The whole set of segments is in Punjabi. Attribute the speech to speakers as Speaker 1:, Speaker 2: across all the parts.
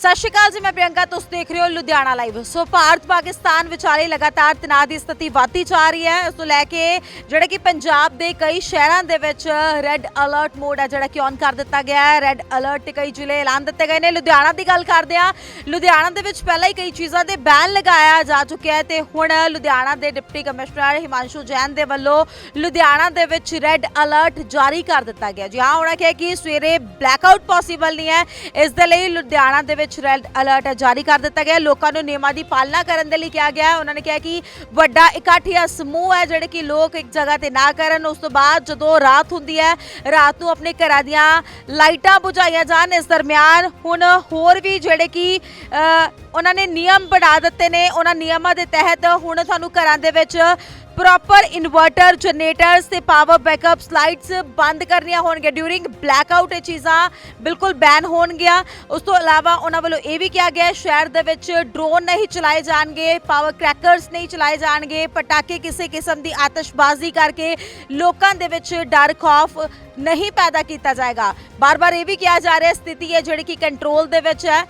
Speaker 1: ਸਤਿ ਸ਼੍ਰੀ ਅਕਾਲ ਜੀ, ਮੈਂ ਪ੍ਰਿਯੰਕਾ, ਤੁਸੀਂ ਦੇਖ ਰਹੇ ਹੋ ਲੁਧਿਆਣਾ ਲਾਈਵ। ਸੋ ਭਾਰਤ ਪਾਕਿਸਤਾਨ ਵਿਚਾਲੇ ਲਗਾਤਾਰ ਤਣਾਅ ਦੀ ਸਥਿਤੀ ਵਧਦੀ ਜਾ ਰਹੀ ਹੈ। ਇਸ ਨੂੰ ਲੈ ਕੇ ਜਿਹੜਾ ਕਿ ਪੰਜਾਬ ਦੇ ਕਈ ਸ਼ਹਿਰਾਂ ਦੇ ਵਿੱਚ ਰੈੱਡ ਅਲਰਟ ਮੋਡ ਹੈ, ਜਿਹੜਾ ਕਿ ਔਨ ਕਰ ਦਿੱਤਾ ਗਿਆ ਹੈ। ਰੈੱਡ ਅਲਰਟ ਤੇ ਕਈ ਜ਼ਿਲ੍ਹੇ ਐਲਾਨ ਦਿੱਤੇ ਗਏ ਨੇ। ਲੁਧਿਆਣਾ ਦੀ ਗੱਲ ਕਰਦੇ ਆ ਲੁਧਿਆਣਾ ਦੇ ਵਿੱਚ ਪਹਿਲਾਂ ਹੀ ਕਈ ਚੀਜ਼ਾਂ ਦੇ ਬੈਨ ਲਗਾਇਆ ਜਾ ਚੁੱਕਿਆ ਹੈ ਤੇ ਹੁਣ ਲੁਧਿਆਣਾ ਦੇ ਡਿਪਟੀ ਕਮਿਸ਼ਨਰ ਹਿਮਾਂਸ਼ੂ ਜੈਨ ਦੇ ਵੱਲੋਂ ਲੁਧਿਆਣਾ ਦੇ ਵਿੱਚ ਰੈੱਡ ਅਲਰਟ ਜਾਰੀ ਕਰ ਦਿੱਤਾ ਗਿਆ। ਜੀ ਹਾਂ, ਉਹਨਾਂ ਕਿਹਾ ਕਿ ਸਵੇਰੇ ਬਲੈਕਆਊਟ ਪੋਸੀਬਲ ਨਹੀਂ ਹੈ। ਇਸ ਦੇ ਲਈ ਲੁਧਿਆਣਾ ਦੇ ਵਿੱਚ ਰੈੱਡ ਅਲਰਟ ਜਾਰੀ ਕਰ ਦਿੱਤਾ ਗਿਆ। ਲੋਕਾਂ ਨੂੰ ਨਿਯਮਾਂ ਦੀ ਪਾਲਣਾ ਕਰਨ ਦੇ ਲਈ ਕਿਹਾ ਗਿਆ। ਉਹਨਾਂ ਨੇ ਕਿਹਾ ਕਿ ਵੱਡਾ ਇਕੱਠ ਜਾਂ ਸਮੂਹ ਹੈ, ਜਿਹੜੇ ਕਿ ਲੋਕ ਇੱਕ ਜਗ੍ਹਾ ਤੇ ਨਾ ਕਰਨ। ਉਸ ਤੋਂ ਬਾਅਦ ਜਦੋਂ ਰਾਤ ਹੁੰਦੀ ਹੈ, ਰਾਤ ਨੂੰ ਆਪਣੇ ਘਰਾਂ ਦੀਆਂ ਲਾਈਟਾਂ ਬੁਝਾਈਆਂ ਜਾਣ। ਇਸ ਦਰਮਿਆਨ ਹੁਣ ਹੋਰ ਵੀ ਜਿਹੜੇ ਕਿ ਉਹਨਾਂ ਨੇ ਨਿਯਮ ਬਣਾ ਦਿੱਤੇ ਨੇ। ਉਹਨਾਂ ਨਿਯਮਾਂ ਦੇ ਤਹਿਤ ਹੁਣ ਤੁਹਾਨੂੰ ਘਰਾਂ ਦੇ ਵਿੱਚ ਪ੍ਰੋਪਰ ਇਨਵਰਟਰ, ਜਨਰੇਟਰਸ ਤੇ ਪਾਵਰ ਬੈਕਅਪਸ ਲਾਈਟਸ ਬੰਦ ਕਰਨੀਆਂ ਹੋਣਗੀਆਂ ਡਿਊਰਿੰਗ ਬਲੈਕਆਊਟ ਇਹ ਚੀਜ਼ਾਂ ਬਿਲਕੁਲ ਬੈਨ ਹੋਣਗੀਆਂ। ਉਸ ਤੋਂ ਇਲਾਵਾ ਉਹਨਾਂ ਵੱਲੋਂ ਇਹ ਵੀ ਕਿਹਾ ਗਿਆ ਸ਼ਹਿਰ ਦੇ ਵਿੱਚ ਡਰੋਨ ਨਹੀਂ ਚਲਾਏ ਜਾਣਗੇ ਪਾਵਰ ਕ੍ਰੈਕਰਸ ਨਹੀਂ ਚਲਾਏ ਜਾਣਗੇ, ਪਟਾਕੇ ਕਿਸੇ ਕਿਸਮ ਦੀ ਆਤਿਸ਼ਬਾਜ਼ੀ ਕਰਕੇ ਲੋਕਾਂ ਦੇ ਵਿੱਚ ਡਰ, ਖੌਫ ਨਹੀਂ ਪੈਦਾ ਕੀਤਾ ਜਾਏਗਾ। ਬਾਰ-ਬਾਰ ਇਹ ਵੀ ਕਿਹਾ ਜਾ ਰਿਹਾ ਸਥਿਤੀ ਹੈ ਜਿਹੜੀ ਕਿ ਕੰਟਰੋਲ ਦੇ ਵਿੱਚ ਹੈ।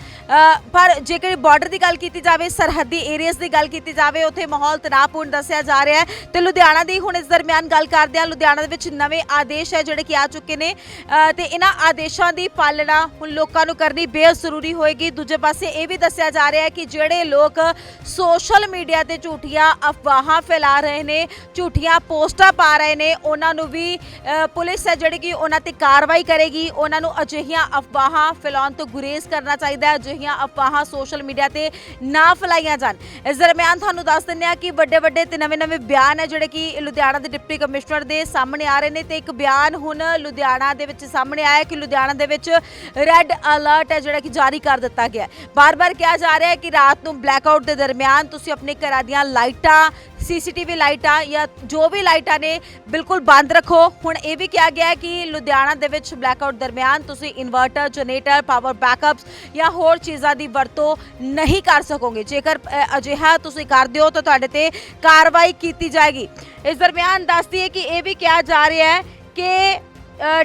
Speaker 1: ਪਰ ਜੇਕਰ ਬਾਰਡਰ ਦੀ ਗੱਲ ਕੀਤੀ ਜਾਵੇ, ਸਰਹੱਦੀ ਏਰੀਆਜ਼ ਦੀ ਗੱਲ ਕੀਤੀ ਜਾਵੇ, ਉੱਥੇ ਮਾਹੌਲ ਤਣਾਅਪੂਰਨ ਦੱਸਿਆ ਜਾ ਰਿਹਾ ਹੈ। ਤੇ ਲੁਧਿਆਣਾ ਦੀ ਹੁਣ ਇਸ ਦਰਮਿਆਨ ਗੱਲ ਕਰਦੇ ਹਾਂ ਲੁਧਿਆਣਾ ਦੇ ਵਿੱਚ ਨਵੇਂ ਆਦੇਸ਼ ਹੈ ਜਿਹੜੇ ਕਿ ਆ ਚੁੱਕੇ ਨੇ। ਅ, ਤੇ ਇਹਨਾਂ ਆਦੇਸ਼ਾਂ ਦੀ ਪਾਲਣਾ ਹੁਣ ਲੋਕਾਂ ਨੂੰ ਕਰਨੀ ਬੇਹੱਦ ਜ਼ਰੂਰੀ ਹੋਏਗੀ। ਦੂਜੇ ਪਾਸੇ ਇਹ ਵੀ ਦੱਸਿਆ ਜਾ ਰਿਹਾ ਹੈ ਕਿ ਜਿਹੜੇ ਲੋਕ ਸੋਸ਼ਲ ਮੀਡੀਆ ਤੇ ਝੂਠੀਆਂ ਅਫਵਾਹਾਂ ਫੈਲਾ ਰਹੇ ਨੇ ਝੂਠੀਆਂ ਪੋਸਟਾਂ ਪਾ ਰਹੇ ਨੇ ਉਹਨਾਂ ਨੂੰ ਵੀ ਅ, ਪੁਲਿਸ ਹੈ ਜਿਹੜੀ ਕਿ ਉਹਨਾਂ ਤੇ ਕਾਰਵਾਈ ਕਰੇਗੀ। ਉਹਨਾਂ ਨੂੰ ਅਜਿਹੀਆਂ ਅਫਵਾਹਾਂ ਫੈਲਾਉਣ ਤੋਂ ਗੁਰੇਜ਼ ਕਰਨਾ ਚਾਹੀਦਾ ਹੈ। ਅਜਿਹੀਆਂ ਅਫਵਾਹਾਂ ਸੋਸ਼ਲ ਮੀਡੀਆ ਤੇ ਨਾ ਫੈਲਾਈਆਂ ਜਾਣ। ਇਸ ਦਰਮਿਆਨ ਤੁਹਾਨੂੰ ਦੱਸ ਦਿੰਦੇ ਹਾਂ ਕਿ ਵੱਡੇ ਵੱਡੇ ਤੇ ਨਵੇਂ ਨਵੇਂ ਬਿਆਨ ਹੈ ਜਿਹੜੇ ਕਿ ਲੁਧਿਆਣਾ ਦੇ ਡਿਪਟੀ ਕਮਿਸ਼ਨਰ ਦੇ ਸਾਹਮਣੇ ਆ ਰਹੇ ਨੇ ਤੇ ਇੱਕ ਬਿਆਨ ਹੁਣ ਲੁਧਿਆਣਾ ਦੇ ਵਿੱਚ ਸਾਹਮਣੇ ਆਇਆ ਕਿ ਲੁਧਿਆਣਾ ਦੇ ਵਿੱਚ ਰੈੱਡ ਅਲਰਟ ਹੈ ਜਿਹੜਾ ਕਿ ਜਾਰੀ ਕਰ ਦਿੱਤਾ ਗਿਆ ਹੈ। ਬਾਰ-ਬਾਰ ਕਿਹਾ ਜਾ ਰਿਹਾ ਹੈ ਕਿ ਰਾਤ ਨੂੰ ਬਲੈਕਆਊਟ ਦੇ ਦਰਮਿਆਨ ਤੁਸੀਂ ਆਪਣੇ ਘਰਾਂ ਦੀਆਂ ਲਾਈਟਾਂ ਸੀਸੀਟੀਵੀ ਲਾਈਟਾਂ ਜਾਂ ਜੋ ਵੀ ਲਾਈਟਾਂ ਨੇ ਬਿਲਕੁਲ ਬੰਦ ਰੱਖੋ। ਹੁਣ ਇਹ ਵੀ ਕਿਹਾ ਗਿਆ ਹੈ ਕਿ ਲੁਧਿਆਣਾ ਦੇ ਵਿੱਚ ਬਲੈਕਆਊਟ ਦਰਮਿਆਨ ਤੁਸੀਂ ਇਨਵਰਟਰ ਜਨਰੇਟਰ ਪਾਵਰ ਬੈਕਅਪਸ ਜਾਂ ਹੋਰ ਚੀਜ਼ਾਂ ਦੀ ਵਰਤੋਂ ਨਹੀਂ ਕਰ ਸਕੋਗੇ। ਜੇਕਰ ਅ, ਅਜਿਹਾ ਤੁਸੀਂ ਕਰਦੇ ਹੋ ਤਾਂ ਤੁਹਾਡੇ ਤੇ ਕਾਰਵਾਈ ਕੀਤੀ ਜਾਏਗੀ। ਇਸ ਦਰਮਿਆਨ ਦੱਸਦੀ ਹੈ ਕਿ ਇਹ ਵੀ ਕਿਹਾ ਜਾ ਰਿਹਾ ਹੈ ਕਿ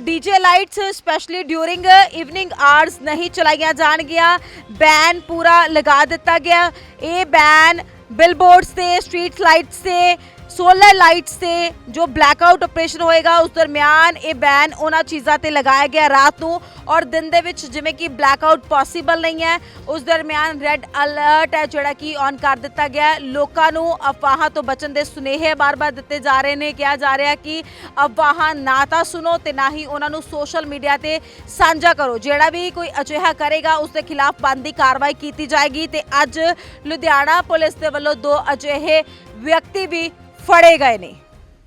Speaker 1: DJ lights specially during evening hours ਨਹੀਂ ਚਲਾਈਆਂ ਜਾਣਗੀਆਂ। ਬੈਨ ਪੂਰਾ ਲਗਾ ਦਿੱਤਾ ਗਿਆ। ਇਹ ਬੈਨ ਬਿਲਬੋਰਡਸ ਤੇ ਸਟਰੀਟ ਲਾਈਟਸ ਤੇ ਸੋਲਰ ਲਾਈਟਸ ਤੇ ਜੋ ਬਲੈਕਆਊਟ ਆਪਰੇਸ਼ਨ ਹੋਏਗਾ, ਉਸ ਦਰਮਿਆਨ ਇਹ ਬੈਨ ਉਹਨਾਂ ਚੀਜ਼ਾਂ ਤੇ ਲਗਾਇਆ ਗਿਆ ਰਾਤ ਨੂੰ ਔਰ ਦਿਨ ਦੇ ਵਿੱਚ ਜਿਵੇਂ ਕਿ ਬਲੈਕਆਊਟ ਪੋਸੀਬਲ ਨਹੀਂ ਹੈ, ਉਸ ਦਰਮਿਆਨ ਰੈੱਡ ਅਲਰਟ ਹੈ ਜਿਹੜਾ ਕਿ ਔਨ ਕਰ ਦਿੱਤਾ ਗਿਆ ਲੋਕਾਂ ਨੂੰ ਅਫਵਾਹਾਂ ਤੋਂ ਬਚਣ ਦੇ ਸੁਨੇਹੇ ਬਾਰ-ਬਾਰ ਦਿੱਤੇ ਜਾ ਰਹੇ ਨੇ। ਕਿਹਾ ਜਾ ਰਿਹਾ ਕਿ ਅਫਵਾਹਾਂ ਨਾ ਤਾਂ ਸੁਣੋ ਤੇ ਨਾ ਹੀ ਉਹਨਾਂ ਨੂੰ ਸੋਸ਼ਲ ਮੀਡੀਆ ਤੇ ਸਾਂਝਾ ਕਰੋ। ਜਿਹੜਾ ਵੀ ਕੋਈ ਅਜਿਹਾ ਕਰੇਗਾ, ਉਸ ਦੇ ਖਿਲਾਫ ਬਣਦੀ ਕਾਰਵਾਈ ਕੀਤੀ ਜਾਏਗੀ ਤੇ ਅੱਜ ਲੁਧਿਆਣਾ ਪੁਲਿਸ ਦੇ ਵੱਲੋਂ ਦੋ ਅਜਿਹੇ ਵਿਅਕਤੀ ਵੀ ਫੜੇ ਗਏ ਨੇ।